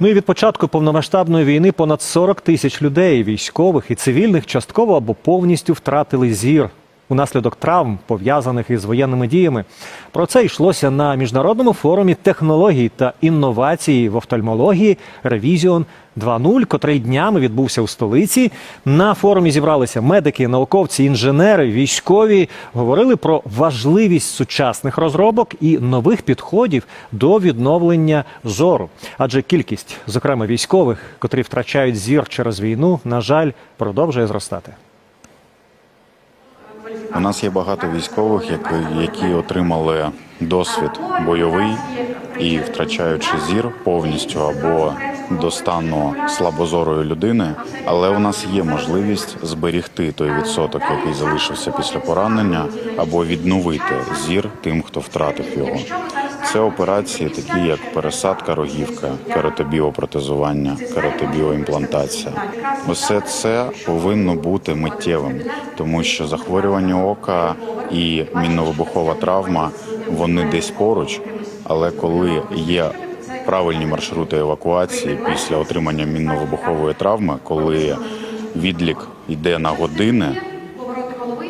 Ну і від початку повномасштабної війни понад 40 тисяч людей, військових і цивільних, частково або повністю втратили зір унаслідок травм, пов'язаних із воєнними діями. Про це йшлося на міжнародному форумі технологій та інновацій в офтальмології Ревізіон 2.0, котрий днями відбувся у столиці. На форумі зібралися медики, науковці, інженери, військові. Говорили про важливість сучасних розробок і нових підходів до відновлення зору. Адже кількість, зокрема військових, котрі втрачають зір через війну, на жаль, продовжує зростати. У нас є багато військових, які, отримали досвід бойовий і втрачаючи зір повністю або до стану слабозорої людини, але у нас є можливість зберігти той відсоток, який залишився після поранення, або відновити зір тим, хто втратив його. Це операції, такі як пересадка рогівка, кератобіопротезування, кератобіоімплантація. Усе це повинно бути миттєвим, тому що захворювання ока і мінно-вибухова травма вони десь поруч, але коли є правильні маршрути евакуації після отримання мінно-вибухової травми, коли відлік йде на години.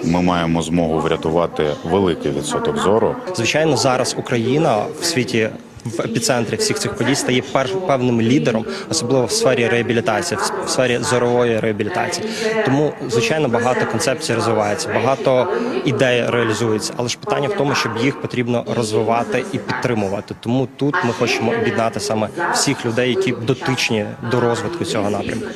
Ми маємо змогу врятувати великий відсоток зору. Звичайно, зараз Україна в світі в епіцентрі всіх цих подій стає пер, певним лідером, особливо в сфері реабілітації, в сфері зорової реабілітації. Тому, звичайно, багато концепцій розвивається, багато ідей реалізується. Але ж питання в тому, щоб їх потрібно розвивати і підтримувати. Тому тут ми хочемо об'єднати саме всіх людей, які дотичні до розвитку цього напрямку.